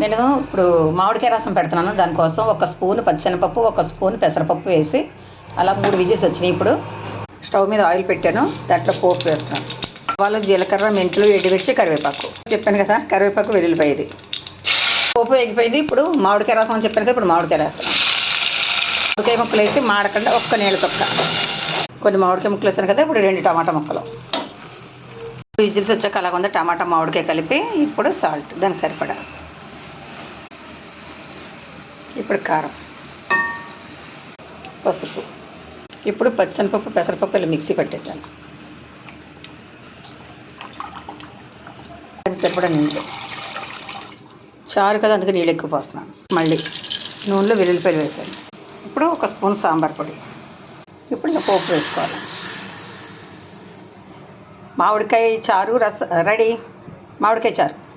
నేను ఇప్పుడు మామిడికాయ రసం పెడుతున్నాను. దానికోసం ఒక స్పూన్ పచ్చిశనగపప్పు ఒక స్పూన్ పెసరపప్పు వేసి అలా మూడు విజిల్స్ వచ్చినాయి ఇప్పుడు. స్టవ్ మీద ఆయిల్ పెట్టాను. దాంట్లో పోపు వేస్తున్నాను. వాళ్ళు జీలకర్ర మెంతులు ఎండుమిర్చి కరివేపాకు. చెప్పాను కదా కరివేపాకు వెల్లుల్లిపాయది. పోపు వేగిపోయింది. ఇప్పుడు మామిడికాయ రసం అని చెప్పాను కదా ఇప్పుడు మామిడికాయ వేస్తున్నాను. మామిడికాయ ముక్కలు వేసి మాడకుండా ఒక్క నీళ్ళ తొక్క కొన్ని మామిడికాయ ముక్కలు వేసాను కదా ఇప్పుడు రెండు టమాటా ముక్కలు. విజిల్స్ వచ్చాక అలాగ ఉంది టమాటా మామిడికాయ కలిపి ఇప్పుడు సాల్ట్. దానికి సరిపడా. ఇప్పుడు కారం. పసుపు. ఇప్పుడు పచ్చిసనపప్పు పెసరపప్పు ఇలా మిక్సీ పట్టేసాను దానికి సరిపడా నీళ్ళు చారు కదా అందుకే నీళ్ళు ఎక్కువ పోస్తున్నాను. మళ్ళీ నూనెలో వెల్లుల్లిపాయలు వేసాను ఇప్పుడు ఒక స్పూన్ సాంబార్ పొడి. ఇప్పుడు ఇంకా పోపు వేసుకోవాలి. మామిడికాయ చారు రస రెడీ? మామిడికాయ చారు.